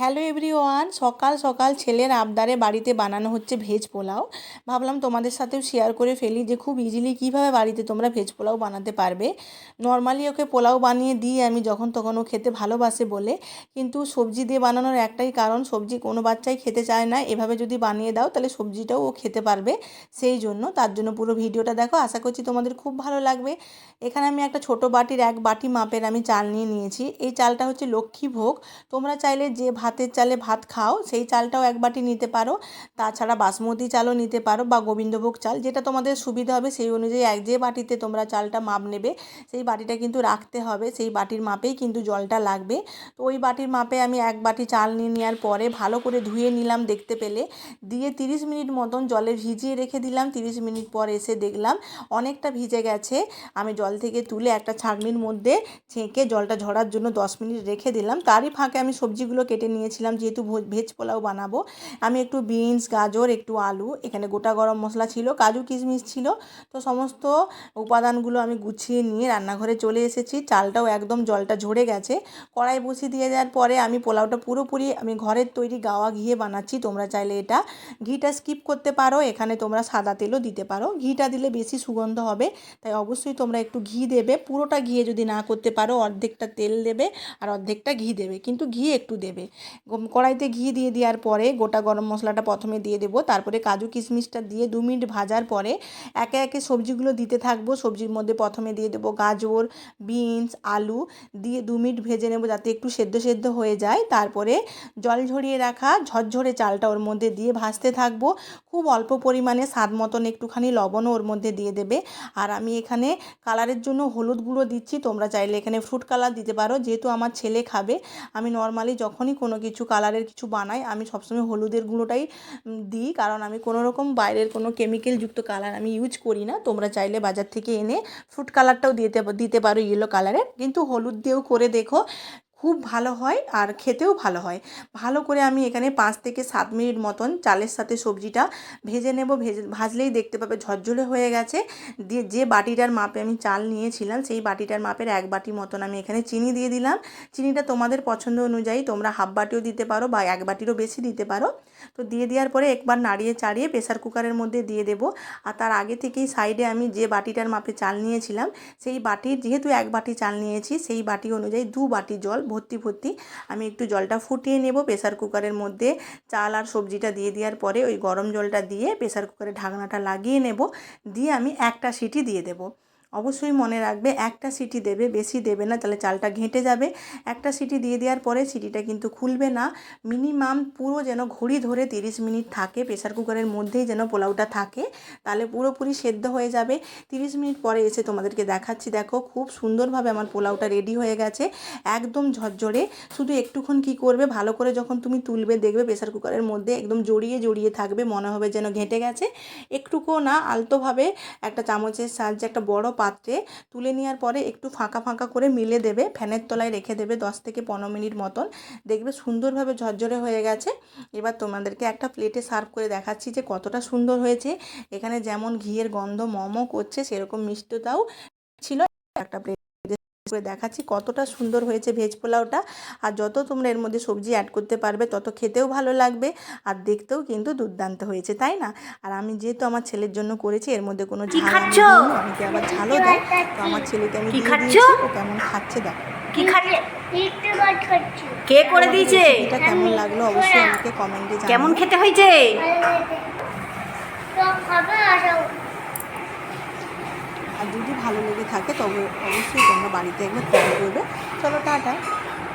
Hello everyone সকাল সকাল ছেলের আবদারে বাড়িতে বানানো হচ্ছে ভেজ পোলাও। ভাবলাম তোমাদের সাথেও শেয়ার করে ফেলি যে খুব ইজিলি কীভাবে বাড়িতে তোমরা ভেজ পোলাও বানাতে পারবে। নর্মালি ওকে পোলাও বানিয়ে দিই আমি যখন তখন ও খেতে ভালোবাসে বলে। কিন্তু সবজি দিয়ে বানানোর একটাই কারণ, সবজি কোনো বাচ্চাই খেতে চায় না। এভাবে যদি বানিয়ে দাও তাহলে সবজিটাও ও খেতে পারবে সেই জন্য। তার জন্য পুরো ভিডিওটা দেখো। আশা করছি তোমাদের খুব ভালো লাগবে। এখানে আমি একটা ছোট বাটির এক বাটি মাপের আমি চাল নিয়ে নিয়েছি। এই চালটা হচ্ছে লক্ষ্মী ভোগ তোমরা চাইলে যে ভাতের চালে ভাত খাও, সেই চালটাও এক বাটি নিতে পারো। তাছাড়া বাসমতি চালও নিতে পারো বা গোবিন্দভোগ চাল, যেটা তোমাদের সুবিধা হবে সেই অনুযায়ী এক যে বাটিতে তোমরা চালটা মাপ নেবে, সেই বাটিটা কিন্তু রাখতে হবে, সেই বাটির মাপেই কিন্তু জলটা লাগবে। তো ওই বাটির মাপে আমি এক বাটি চাল নিয়ে নেওয়ার পরে ভালো করে ধুয়ে নিলাম দেখতে পেলে। দিয়ে তিরিশ মিনিট মতন জলে ভিজিয়ে রেখে দিলাম, তিরিশ মিনিট পর এসে দেখলাম অনেকটা ভিজে গেছে। আমি জল থেকে তুলে একটা ছাঁকনির মধ্যে ছেঁকে জলটা ঝরার জন্য দশ মিনিট রেখে দিলাম। তারই ফাঁকে আমি সবজিগুলো কেটে নিয়েছিলাম, যেহেতু ভেজ পোলাও বানাবো। আমি একটু বিনস, গাজর, একটু আলু, এখানে গোটা গরম মশলা ছিল, কাজু কিশমিশ ছিল। তো সমস্ত উপাদানগুলো আমি গুছিয়ে নিয়ে রান্নাঘরে চলে এসেছি। চালটাও একদম জলটা ঝরে গেছে। কড়াই বসিয়ে দিয়ে দেওয়ার পরে আমি পোলাওটা পুরোপুরি আমি ঘরের তৈরি গাওয়া ঘিয়ে বানাচ্ছি। তোমরা চাইলে এটা ঘিটা স্কিপ করতে পারো, এখানে তোমরা সাদা তেলও দিতে পারো। ঘিটা দিলে বেশি সুগন্ধ হবে, তাই অবশ্যই তোমরা একটু ঘি দেবে। পুরোটা ঘিয়ে যদি না করতে পারো, অর্ধেকটা তেল দেবে আর অর্ধেকটা ঘি দেবে, কিন্তু ঘি একটু দেবে। কড়াইতে ঘি দিয়ে দেওয়ার পরে গোটা গরম মশলাটা প্রথমে দিয়ে দেবো। তারপরে কাজু কিশমিশটা দিয়ে দু মিনিট ভাজার পরে একে একে সবজিগুলো দিতে থাকব। সবজির মধ্যে প্রথমে দিয়ে দেবো গাজর, বিনস, আলু দিয়ে দু মিনিট ভেজে নেব যাতে একটু সেদ্ধ সেদ্ধ হয়ে যায়। তারপরে জল ঝরিয়ে রাখা ঝরঝরে চালটা ওর মধ্যে দিয়ে ভাজতে থাকব। খুব অল্প পরিমাণে স্বাদ মতন একটুখানি লবণও ওর মধ্যে দিয়ে দেবে। আর আমি এখানে কালারের জন্য হলুদ গুঁড়ো দিচ্ছি। তোমরা চাইলে এখানে ফ্রুট কালার দিতে পারো, যেহেতু আমার ছেলে খাবে। আমি নর্মালি যখনই কোনো কিছু কালারের কিছু বানাই, আমি সবসময় হলুদের গুঁড়োটাই দিই। কারণ আমি কোনো রকম বাইরের কোনো কেমিক্যালযুক্ত কালার আমি ইউজ করি না। তোমরা চাইলে বাজার থেকে এনে ফ্রুট কালারটাও দিতে দিতে পারো ইয়েলো কালারের কিন্তু হলুদ দিয়েও করে দেখো খুব ভালো হয় আর খেতেও ভালো হয়। ভালো করে আমি এখানে পাঁচ থেকে সাত মিনিট মতন চালের সাথে সবজিটা ভেজে নেব। ভেজে, ভাজলেই দেখতে পাবে ঝরঝরে হয়ে গেছে। দিয়ে যে বাটিটার মাপে আমি চাল নিয়েছিলাম, সেই বাটিটার মাপের এক বাটি মতন আমি এখানে চিনি দিয়ে দিলাম। চিনিটা তোমাদের পছন্দ অনুযায়ী তোমরা হাফ বাটিও দিতে পারো বা এক বাটিরও বেশি দিতে পারো। তো দিয়ে দেওয়ার পরে একবার নাড়িয়ে চাড়িয়ে প্রেসার কুকারের মধ্যে দিয়ে দেবো। আর তার আগে থেকেই সাইডে আমি যে বাটিটার মাপে চাল নিয়েছিলাম, সেই বাটির যেহেতু এক বাটি চাল নিয়েছি, সেই বাটি অনুযায়ী দু বাটি জল ভর্তি ভর্তি। আমি একটু জলটা ফুটিয়ে নেব প্রেসার কুকারের মধ্যে। চাল আর সবজিটা দিয়ে দেওয়ার পরে ওই গরম জলটা দিয়ে প্রেসার কুকারের ঢাকনাটা লাগিয়ে নেব। দিয়ে আমি একটা সিটি দিয়ে দেবো। অবশ্যই মনে রাখবে, একটা সিটি দেবে, বেশি দেবে না, তাহলে চালটা ঘেঁটে যাবে। একটা সিটি দিয়ে দেওয়ার পরে সিটিটা কিন্তু খুলবে না। মিনিমাম পুরো যেন ঘড়ি ধরে তিরিশ মিনিট থাকে, প্রেসার কুকারের মধ্যেই যেন পোলাওটা থাকে, তাহলে পুরোপুরি সেদ্ধ হয়ে যাবে। তিরিশ মিনিট পরে এসে তোমাদেরকে দেখাচ্ছি, দেখো খুব সুন্দরভাবে আমার পোলাওটা রেডি হয়ে গেছে, একদম ঝরঝরে। শুধু একটুক্ষণ কি করবে, ভালো করে যখন তুমি তুলবে, দেখবে প্রেসার কুকারের মধ্যে একদম জড়িয়ে জড়িয়ে থাকবে, মনে হবে যেন ঘেঁটে গেছে। একটুকুও না, আলতোভাবে একটা চামচের সাহায্যে একটা বড় পাত্রে তুলে নেওয়ার পরে একটু ফাঁকা ফাঁকা করে মিলে দেবে। ফ্যানের তলায় রেখে দেবে দশ থেকে পনেরো মিনিট মতন। দেখবে সুন্দরভাবে ঝরঝরে হয়ে গেছে। এবার তোমাদেরকে একটা প্লেটে সার্ভ করে দেখাচ্ছি যে কতটা সুন্দর হয়েছে। এখানে যেমন ঘিয়ের গন্ধ মম করছে, সেরকম মিষ্টতাও ছিল। একটা প্লেট করে দেখাচ্ছি কতটা সুন্দর হয়েছে ভেজ পোলাওটা। আর যত তোমরা এর মধ্যে সবজি অ্যাড করতে পারবে তত খেতেও ভালো লাগবে আর দেখতেও কিন্তু দুর্দান্ত হয়েছে তাই না? আর আমি যেহেতু আমার ছেলের জন্য করেছি এর মধ্যে কোনো ঝাল অনেকে আবার ঝালও দেয় তো আমার ছেলেকে আমি দিয়ে দিয়েছি ও কেমন খাচ্ছে দেখো। কি খাচ্ছি? কে করে দিয়েছে? এটা কেমন লাগল অবশ্যই আমাকে কমেন্টে জানাও কেমন খেতে হয়েছে তো খাবে আসো আর যদি ভালো লেগে থাকে তবে অবশ্যই তোমরা বাড়িতে একবার ট্রাই করবে। চলো টাটা।